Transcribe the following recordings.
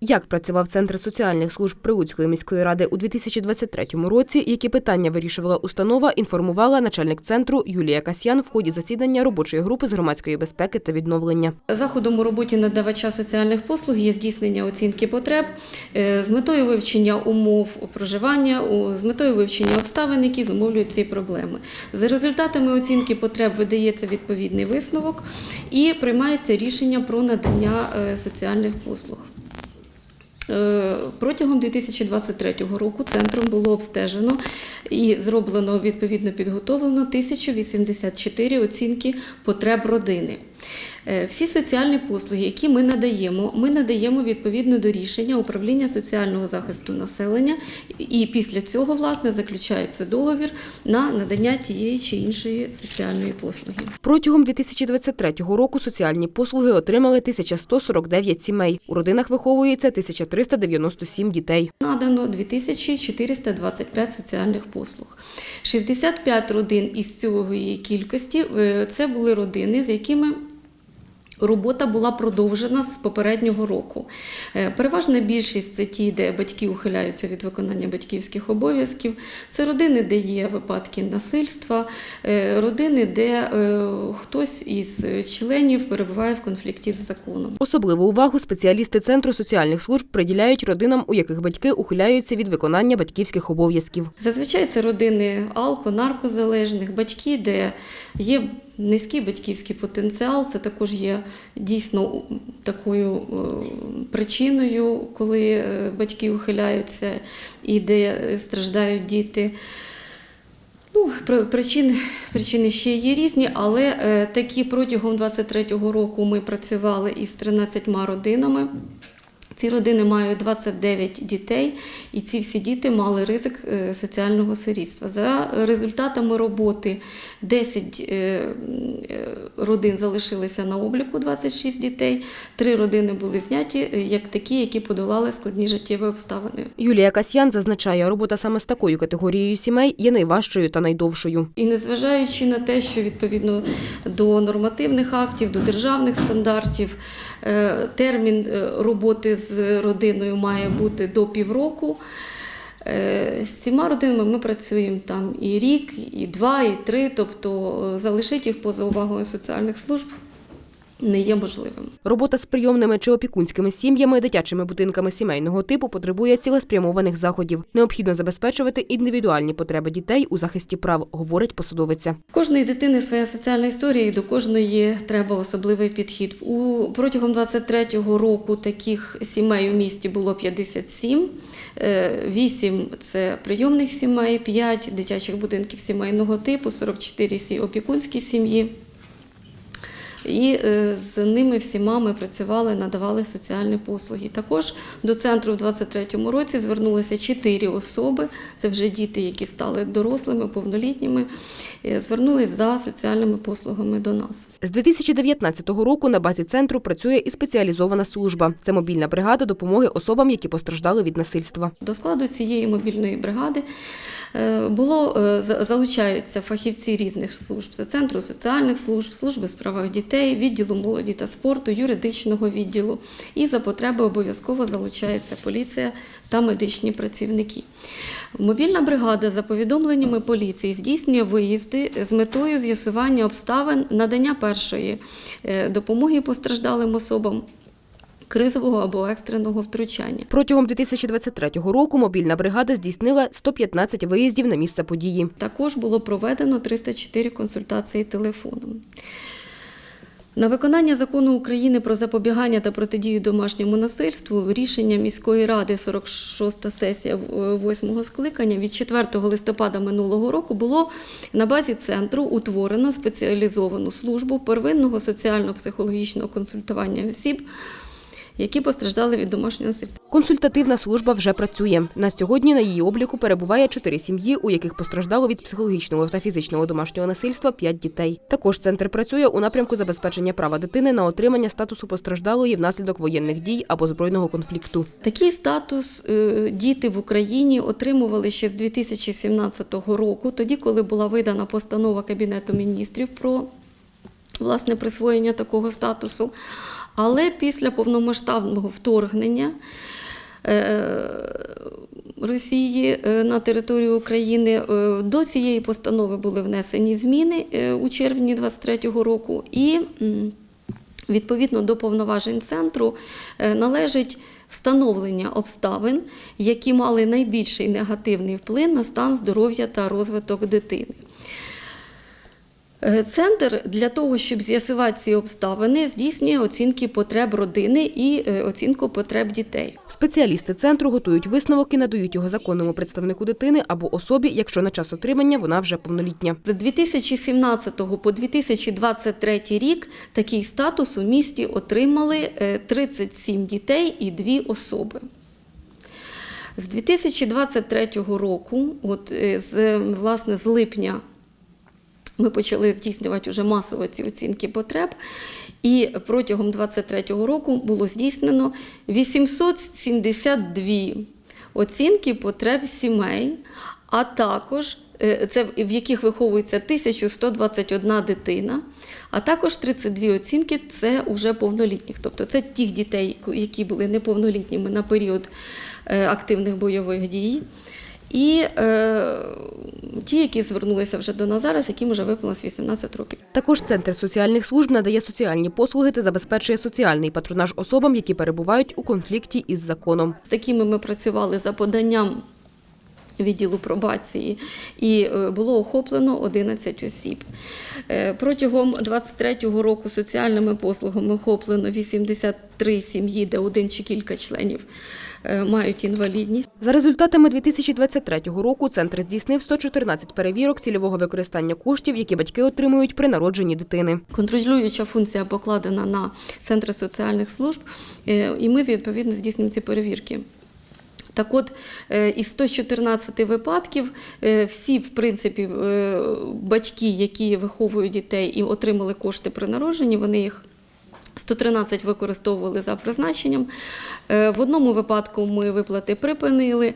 Як працював Центр соціальних служб Прилуцької міської ради у 2023 році, які питання вирішувала установа, інформувала начальник центру Юлія Касьян в ході засідання робочої групи з громадської безпеки та відновлення. Заходом у роботі надавача соціальних послуг є здійснення оцінки потреб е, з метою вивчення умов проживання, з метою вивчення обставин, які зумовлюють ці проблеми. За результатами оцінки потреб видається відповідний висновок і приймається рішення про надання е, соціальних послуг. Е, Протягом 2023 року центром було обстежено і зроблено відповідно підготовлено 1084 оцінки потреб родини. Е, Всі соціальні послуги, які ми надаємо, ми надаємо відповідно до рішення управління соціального захисту населення, і після цього власне заключається договір на надання тієї чи іншої соціальної послуги. Протягом 2023 року соціальні послуги отримали 1149 сімей. У родинах виховується 1397 дітей. Надано 2425 соціальних послуг. 65 родин із цієї кількості е, це були родини, з якими Робота була продовжена з попереднього року. Е, Переважна більшість це ті, де батьки ухиляються від виконання батьківських обов'язків. Це родини, де є випадки насильства, е, родини, де е, хтось із членів перебуває в конфлікті з законом. Особливу увагу спеціалісти Центру соціальних служб приділяють родинам, у яких батьки ухиляються від виконання батьківських обов'язків. Зазвичай це родини алко, наркозалежних, батьки, де є низький батьківський потенціал. Це також є дійсно такою е, причиною, коли е, батьки ухиляються і де е, страждають діти. Ну, при- причин, причини ще є різні, але такі протягом 23-го року ми працювали із 13 родинами. Ці родини мають 29 дітей, і ці всі діти мали ризик е, соціального сирітства. За результатами роботи 10 е, е, родин залишилися на обліку, 26 дітей, три родини були зняті як такі, які подолали складні життєві обставини. Юлія Касьян зазначає, робота саме з такою категорією сімей є найважчою та найдовшою. І незважаючи на те, що відповідно до нормативних актів, до державних стандартів, термін роботи з родиною має бути до півроку. е, З цими родинами ми працюємо там і рік, і два, і три, тобто е, залишити їх поза увагою соціальних служб не є можливим. Робота з прийомними чи опікунськими сім'ями, дитячими будинками сімейного типу потребує цілеспрямованих заходів. Необхідно забезпечувати індивідуальні потреби дітей у захисті прав, говорить посадовиця. Кожної дитини своя соціальна історія, і до кожної треба особливий підхід. У протягом 23-го року таких сімей у місті було 57. 8 – це прийомних сімей, 5 дитячих будинків сімейного типу, 44 сі- опікунські сім'ї. І е, з ними всіма ми працювали, надавали соціальні послуги. Також до центру в 23-му році звернулися чотири особи. Це вже діти, які стали дорослими, повнолітніми. е, Звернулись за соціальними послугами до нас. З 2019 року на базі центру працює і спеціалізована служба. Це мобільна бригада допомоги особам, які постраждали від насильства. До складу цієї мобільної бригади е, було залучаються фахівці різних служб це центру соціальних служб, служби справах дітей, відділу молоді та спорту, юридичного відділу. І за потреби обов'язково залучається поліція та медичні працівники. Мобільна бригада за повідомленнями поліції здійснює виїзди з метою з'ясування обставин надання першої е, допомоги постраждалим особам. Кризового або екстреного втручання. Протягом 2023 року мобільна бригада здійснила 115 виїздів на місце події. Також було проведено 304 консультації телефоном. На виконання закону України про запобігання та протидію домашньому насильству рішення міської ради 46 сесія 8 скликання від 4 листопада минулого року було на базі центру утворено спеціалізовану службу первинного соціально-психологічного консультування осіб, які постраждали від домашнього насильства. Консультативна служба вже працює. На сьогодні на її обліку перебуває чотири сім'ї, у яких постраждало від психологічного та фізичного домашнього насильства п'ять дітей. Також центр працює у напрямку забезпечення права дитини на отримання статусу постраждалої внаслідок воєнних дій або збройного конфлікту. Такий статус е, діти в Україні отримували ще з 2017 року, тоді, коли була видана постанова Кабінету міністрів про власне присвоєння такого статусу. Але після повномасштабного вторгнення е, Росії е, на територію України е, до цієї постанови були внесені зміни у червні 23-го року, і відповідно до повноважень центру належить встановлення обставин, які мали найбільший негативний вплив на стан здоров'я та розвиток дитини. Е, Центр для того, щоб з'ясувати ці обставини, здійснює оцінки потреб родини і е, оцінку потреб дітей. Спеціалісти центру готують висновок і надають його законному представнику дитини або особі, якщо на час отримання вона вже повнолітня. З 2017 по 2023 рік такий статус у місті отримали е, 37 дітей і 2 особи. З 2023 року, от е, з власне з липня, ми почали здійснювати вже масово ці оцінки потреб, і протягом 2023 року було здійснено 872 оцінки потреб сімей, а також е, це в яких виховується 1121 дитина, а також 32 оцінки це вже повнолітніх. Тобто це тих дітей, які були неповнолітніми на період е, активних бойових дій. І е, ті, які звернулися вже до нас зараз, яким вже виповнилось 18 років. Також центр соціальних служб надає соціальні послуги та забезпечує соціальний патронаж особам, які перебувають у конфлікті із законом. З такими ми працювали за поданням відділу пробації, і е, було охоплено 11 осіб. Е, Протягом 23-го року соціальними послугами охоплено 83 сім'ї, де один чи кілька членів е, мають інвалідність. За результатами 2023 року центр здійснив 114 перевірок цільового використання коштів, які батьки отримують при народженні дитини. Контролююча функція покладена на центри соціальних служб, і ми відповідно здійснюємо ці перевірки. Так от, е, із 114 випадків е, всі, в принципі, е, батьки, які виховують дітей і отримали кошти при народженні, вони їх 113 використовували за призначенням. В одному випадку ми виплати припинили.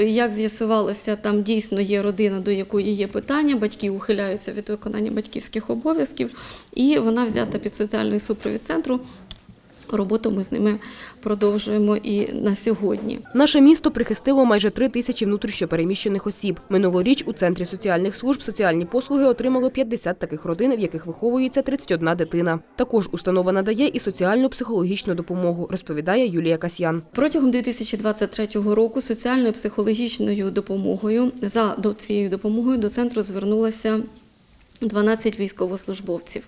Як з'ясувалося, там дійсно є родина, до якої є питання, батьки ухиляються від виконання батьківських обов'язків, і вона взята під соціальний супровід центру. Роботу ми з ними продовжуємо і на сьогодні. Наше місто прихистило майже три тисячі внутрішньопереміщених осіб. Минулоріч у центрі соціальних служб соціальні послуги отримало 50 таких родин, в яких виховується 31 дитина. Також установа надає і соціальну психологічну допомогу, розповідає Юлія Касьян. Протягом 2023 року соціальною психологічною допомогою за до цією допомогою до центру звернулося 12 військовослужбовців.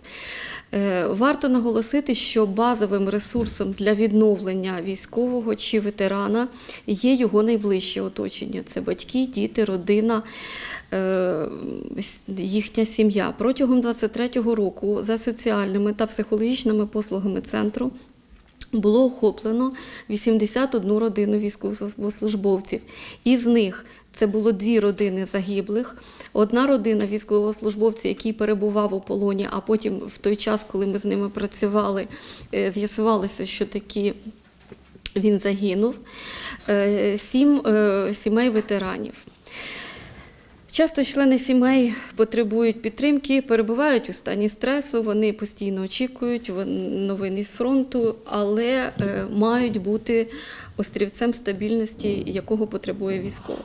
Е, Варто наголосити, що базовим ресурсом для відновлення військового чи ветерана є його найближче оточення: це батьки, діти, родина, е, їхня сім'я. Протягом 2023 року за соціальними та психологічними послугами центру було охоплено 81 родину військовослужбовців. Із них це було дві родини загиблих, одна родина військовослужбовців, який перебував у полоні, а потім в той час, коли ми з ними працювали, е, з'ясувалося, що таки він загинув. Е, Сім е, сімей ветеранів. Часто члени сімей потребують підтримки, перебувають у стані стресу, вони постійно очікують новини з фронту, але е, мають бути острівцем стабільності, якого потребує військовий.